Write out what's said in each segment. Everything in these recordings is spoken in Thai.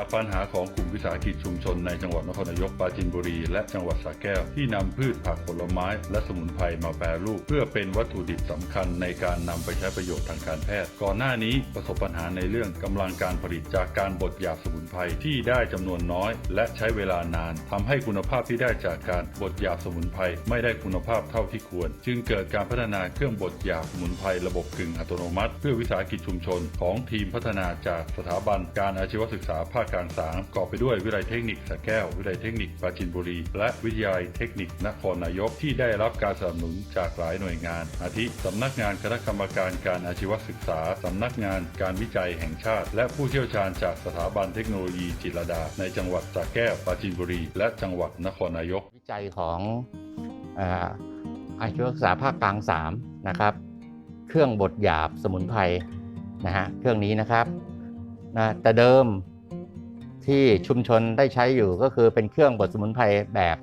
จากปัญหาของกลุ่มวิสาหกิจชุมชนในจังหวัดนครนายกปราจีนบุรี และจังหวัดสระแก้วที่นำพืชผักผลไม้ และสมุนไพรมาแปรรูป เพื่อเป็นวัตถุดิบสำคัญในการนำไปใช้ประโยชน์ทางการแพทย์ ก่อนหน้านี้ประสบปัญหาในเรื่องกำลังการผลิตจากการบดหยาบสมุนไพรที่ได้จำนวนน้อย และใช้เวลานานทำให้คุณภาพที่ได้จากการบดหยาบสมุนไพรไม่ได้คุณภาพเท่าที่ควร จึงเกิดการพัฒนาเครื่องบดหยาบสมุนไพรระบบกึ่งอัตโนมัติ เพื่อวิสาหกิจชุมชน ของทีมพัฒนาจากสถาบันการอาชีวศึกษาภาคกางสามประกอบไปด้วยวิทยาลัยเทคนิคสระแก้ว วิทยาลัยเทคนิคปราจีนบุรี และวิทยาลัยเทคนิคนครนายกที่ได้รับการสนับสนุนจากหลายหน่วยงาน อาทิสำนักงานคณะกรรมการการอาชีวศึกษาสำนักงานการวิจัยแห่งชาติ และผู้เชี่ยวชาญจากสถาบันเทคโนโลยีจิตรดา ในจังหวัดสระแก้วปราจีนบุรี และจังหวัดนครนายก วิจัยของเอ่ออาชีวศึกษาภาคกลาง3นะครับ เครื่องบดหยาบสมุนไพรนะฮะเครื่องนี้นะครับนะแต่เดิม ที่ชุมชนได้ใช้อยู่ก็คือเป็นเครื่องบดสมุนไพรแบบ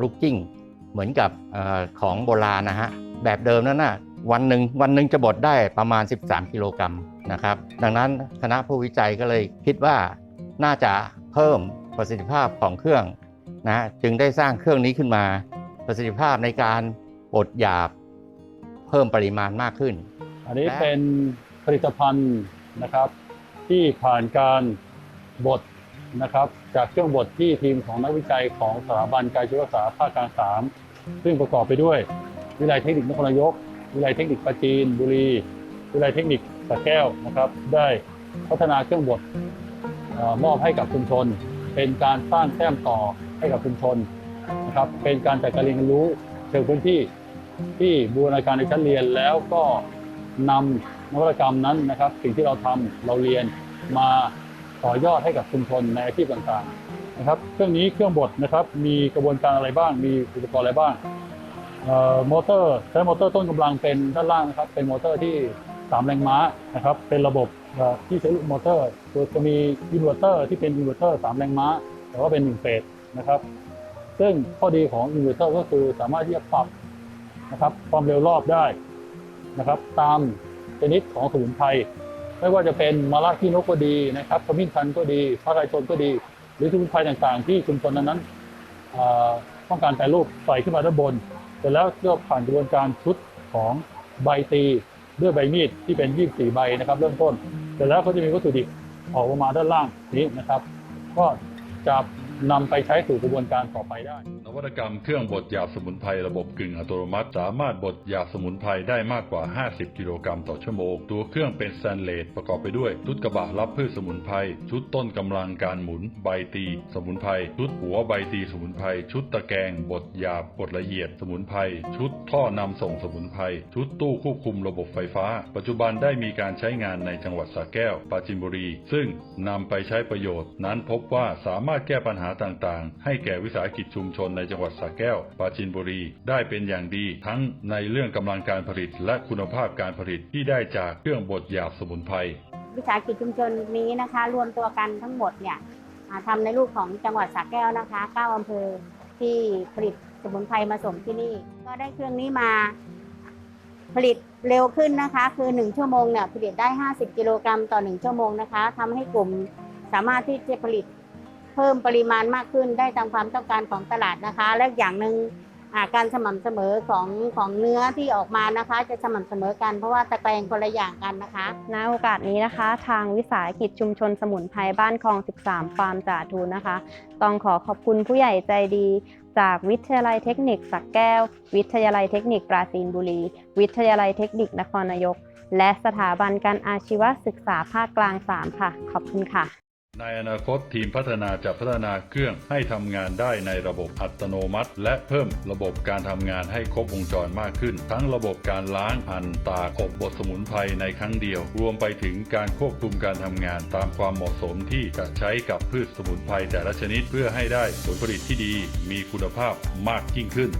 ลูกจิ้ง เหมือนกับอของโบราณนะฮะแบบเดิมนั้นนะวันหนึ่งวันหนึ่งจะบดได้ประมาณ 13 กิโลกรัมนะครับ ดังนั้นคณะผู้วิจัยก็เลยคิดว่าน่าจะเพิ่มประสิทธิภาพของเครื่องนะจึงได้สร้างเครื่องนี้ขึ้นมา ประสิทธิภาพในการบดหยาบเพิ่มปริมาณมากขึ้น อันนี้เป็นผลิตภัณฑ์นะครับที่ผ่านการ บดนะครับ จากเครื่องบดที่ทีมของนักวิจัยของสถาบันการชีวศึกษาภาคกางสามซึ่งประกอบไปด้วย วิทยาลัยเทคนิคนครนายก วิทยาลัยเทคนิคปราจีนบุรี วิทยาลัยเทคนิคสระแก้วนะครับ ได้พัฒนาเครื่องบดอมอบให้กับชุมชน เป็นการสร้างแต้มต่อให้กับชุมชนนะครับ เป็นการจัดการเรียนรู้เชิงพื้นที่ที่บูรณาการในชั้นเรียนแล้วก็นำนวัตกรรมนั้นนะครับ สิ่งที่เราทำเราเรียนมา ต่อยอดให้กับชุมชนในอาชีพต่างๆนะครับ เครื่องนี้เครื่องบดนะครับ มีกระบวนการอะไรบ้าง มีอุปกรณ์อะไรบ้างออมอเตอร์ใช้มอเตอร์ต้นกำลังเป็นด้านล่างนะครับ เป็นมอเตอร์ที่ 3 แรงม้านะครับ เป็นระบบที่ใช้ลูกมอเตอร์โดยจะมีอินเวอร์เตอร์ที่เป็นอินเวอร์เตอร์3แรงม้า แต่ว่าเป็น1เฟสนะครับ ซึ่งข้อดีของอินเวอร์เตอร์ก็คือสามารถที่จะปรับนะครับความเร็วรอบได้นะครับ ตามชนิดของสมุนไพร ไม่ว่าจะเป็นมาระขี้นกก็ดีนะครับขมิ้นชันก็ดีพระไรชนก็ดี หรือสมุนไพรต่างๆ ที่ชุมชนนั้นๆต้องการแปรรูปใส่ขึ้นมาด้านบนเสร็จแล้วก็ผ่านกระบวนการชุดของใบตีด้วยใบมีดที่เป็น 24 ใบนะครับ เริ่มต้นเสร็จแล้วก็จะมีวัตถุดิบออกมาด้านล่างนี้นะครับ ก็จะ นำไปใช้สู่กระบวนการต่อไปได้ นวัตกรรมเครื่องบดยาสมุนไพรระบบกึ่งอัตโนมัติ สามารถบดยาสมุนไพรได้มากกว่า 50 กิโลกรัมต่อชั่วโมง ตัวเครื่องเป็นสแตนเลสประกอบไปด้วยชุดกระบะรับพืชสมุนไพรชุดต้นกำลังการหมุนใบตี สมุนไพรชุดหัวใบตีสมุนไพรชุดตะแกรงบดยาบบดละเอียดสมุนไพรชุดท่อนำส่งสมุนไพรชุดตู้ควบคุมระบบไฟฟ้า ปัจจุบันได้มีการใช้งานในจังหวัดสระแก้ว ปราจินบุรี ซึ่งนำไปใช้ประโยชน์ นั้นพบว่าสามารถแก้ปัญหาต่างๆ ให้แก่วิสาหกิจชุมชนในจังหวัดสระแก้ว ปราจินบุรี ได้เป็นอย่างดี ทั้งในเรื่องกำลังการผลิต และคุณภาพการผลิตที่ได้จากเครื่องบดหยาบสมุนไพร วิสาหกิจชุมชนนี้นะคะ รวมตัวกันทั้งหมดเนี่ยทำในรูปของจังหวัดสระแก้วนะคะ9อำเภอที่ผลิตสมุนไพรมาส่งที่นี่ ก็ได้เครื่องนี้มาผลิตเร็วขึ้นนะคะ คือ 1 ชั่วโมงเนี่ยผลิตได้ 50 กิโลกรัมต่อ 1 ชั่วโมงนะคะทำให้กลุ่มสามารถที่จะผลิต เพิ่มปริมาณมากขึ้นได้ตามความต้องการของตลาดนะคะ และอย่างหนึ่งาการสม่ำเสมอของของเนื้อที่ออกมานะคะ จะสม่ำเสมอกันเพราะว่าตะแกรงคนละอย่างกันนะคะณโอกาสนี้นะคะ ทางวิสาหกิจชุมชนสมุนไพรบ้านคลอง 13 ฟาร์มจ่าทูนนะคะ ต้องขอขอบคุณผู้ใหญ่ใจดี จากวิทยาลัยเทคนิคสักแก้ว วิทยาลัยเทคนิคปราจีนบุรี วิทยาลัยเทคนิคนครนายก และสถาบันการอาชีวศึกษาภาคกลาง 3 ค่ะ ขอบคุณค่ะ ในอนาคตทีมพัฒนาจะพัฒนาเครื่องให้ทำงานได้ในระบบอัตโนมัติ และเพิ่มระบบการทำงานให้ครบวงจรมากขึ้น ทั้งระบบการล้างหั่นตากอบบดสมุนไพรในครั้งเดียว รวมไปถึงการควบคุมการทำงานตามความเหมาะสมที่จะใช้กับพืชสมุนไพรแต่ละชนิดเพื่อให้ได้ผลผลิตที่ดี มีคุณภาพมากยิ่งขึ้น